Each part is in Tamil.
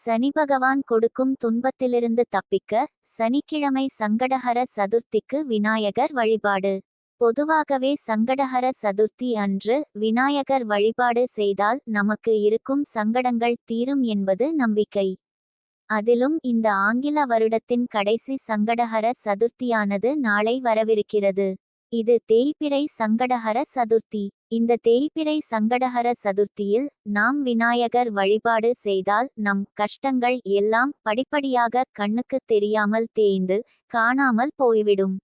சனி பகவான் கொடுக்கும் துன்பத்திலிருந்து தப்பிக்க சனிக்கிழமை சங்கடஹர சதுர்த்திக்கு விநாயகர் வழிபாடு. பொதுவாகவே சங்கடஹர சதுர்த்தி அன்று விநாயகர் வழிபாடு செய்தால் நமக்கு இருக்கும் சங்கடங்கள் தீரும் என்பது நம்பிக்கை. அதிலும் இந்த ஆங்கில வருடத்தின் கடைசி சங்கடஹர சதுர்த்தியானது நாளை வரவிருக்கிறது. இது தேய்பிறை சங்கடஹர சதுர்த்தி. இந்த தேய்பிறை சங்கடஹர சதுர்த்தியில் நாம் விநாயகர் வழிபாடு செய்தால் நம் கஷ்டங்கள் எல்லாம் படிப்படியாக கண்ணுக்கு தெரியாமல் தேய்ந்து காணாமல் போய்விடும்.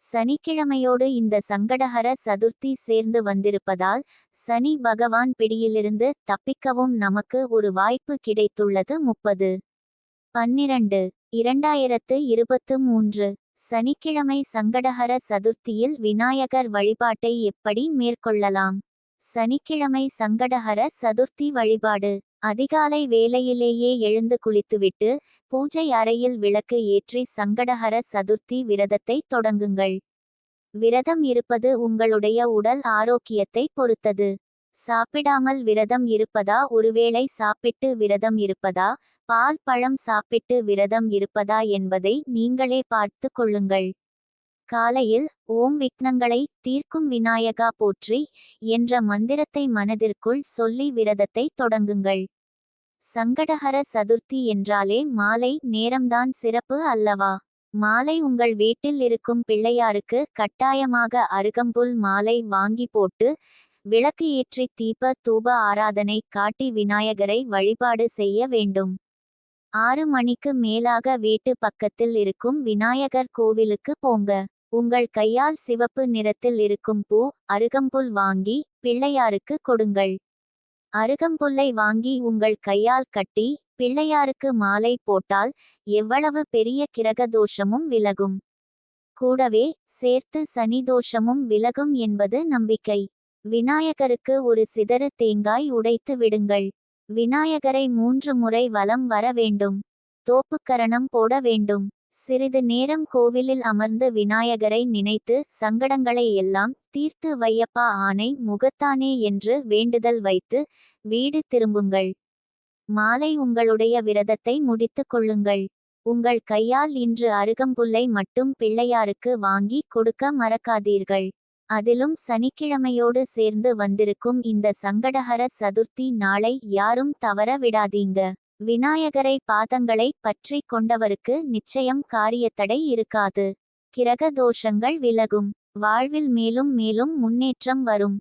சனிக்கிழமையோடு இந்த சங்கடஹர சதுர்த்தி சேர்ந்து வந்திருப்பதால் சனி பகவான் பிடியிலிருந்து தப்பிக்கவும் நமக்கு ஒரு வாய்ப்பு கிடைத்துள்ளது முப்பது. பன்னிரண்டு. இரண்டாயிரத்து இருபத்து மூன்று. சனிக்கிழமை சங்கடஹர சதுர்த்தியில் விநாயகர் வழிபாட்டை எப்படி மேற்கொள்ளலாம்? சனிக்கிழமை சங்கடஹர சதுர்த்தி வழிபாடு. அதிகாலை வேளையிலேயே எழுந்து குளித்துவிட்டு பூஜை அறையில் விளக்கு ஏற்றி சங்கடஹர சதுர்த்தி விரதத்தை தொடங்குங்கள். விரதம் இருப்பது உங்களுடைய உடல் ஆரோக்கியத்தை பொறுத்தது. சாப்பிடாமல் விரதம் இருப்பதா? ஒருவேளை சாப்பிட்டு விரதம் இருப்பதா? பால் பழம் சாப்பிட்டு விரதம் இருப்பதா என்பதை நீங்களே பார்த்து கொள்ளுங்கள். காலையில் ஓம் விக்னங்களை தீர்க்கும் விநாயகா போற்றி என்ற மந்திரத்தை மனதிற்குள் சொல்லி விரதத்தை தொடங்குங்கள். சங்கடஹர சதுர்த்தி என்றாலே மாலை நேரம்தான் சிறப்பு அல்லவா? மாலை உங்கள் வீட்டில் இருக்கும் பிள்ளையாருக்கு கட்டாயமாக அருகம்புல் மாலை வாங்கி போட்டு விளக்கு ஏற்றி தீப தூப ஆராதனை காட்டி விநாயகரை வழிபாடு செய்ய வேண்டும். ஆறு மணிக்கு மேலாக வீட்டு பக்கத்தில் இருக்கும் விநாயகர் கோவிலுக்கு போங்க. உங்கள் கையால் சிவப்பு நிறத்தில் இருக்கும் பூ அருகம்புல் வாங்கி பிள்ளையாருக்கு கொடுங்கள். அருகம்புல்லை வாங்கி உங்கள் கையால் கட்டி பிள்ளையாருக்கு மாலை போட்டால் எவ்வளவு பெரிய கிரக தோஷமும் விலகும். கூடவே சேர்த்து சனி தோஷமும் விலகும் என்பது நம்பிக்கை. விநாயகருக்கு ஒரு சிதறு தேங்காய் உடைத்து விடுங்கள். விநாயகரை மூன்று முறை வலம் வர வேண்டும். தோப்புக்கரணம் போட வேண்டும். சிறிது நேரம் கோவிலில் அமர்ந்து விநாயகரை நினைத்து சங்கடங்களை எல்லாம் தீர்த்து வையப்பா ஆனை முகத்தானே என்று வேண்டுதல் வைத்து வீடு திரும்புங்கள். மாலை உங்களுடைய விரதத்தை முடித்துக் கொள்ளுங்கள். உங்கள் கையால் இன்று அருகம்புல்லை மட்டும் பிள்ளையாருக்கு வாங்கி கொடுக்க மறக்காதீர்கள். அதிலும் சனிக்கிழமையோடு சேர்ந்து வந்திருக்கும் இந்த சங்கடஹர சதுர்த்தி நாளை யாரும் தவற விடாதீங்க. விநாயகரை பாதங்களை பற்றி கொண்டவருக்கு நிச்சயம் காரியத்தடை இருக்காது. கிரக தோஷங்கள் விலகும். வாழ்வில் மேலும் மேலும் முன்னேற்றம் வரும்.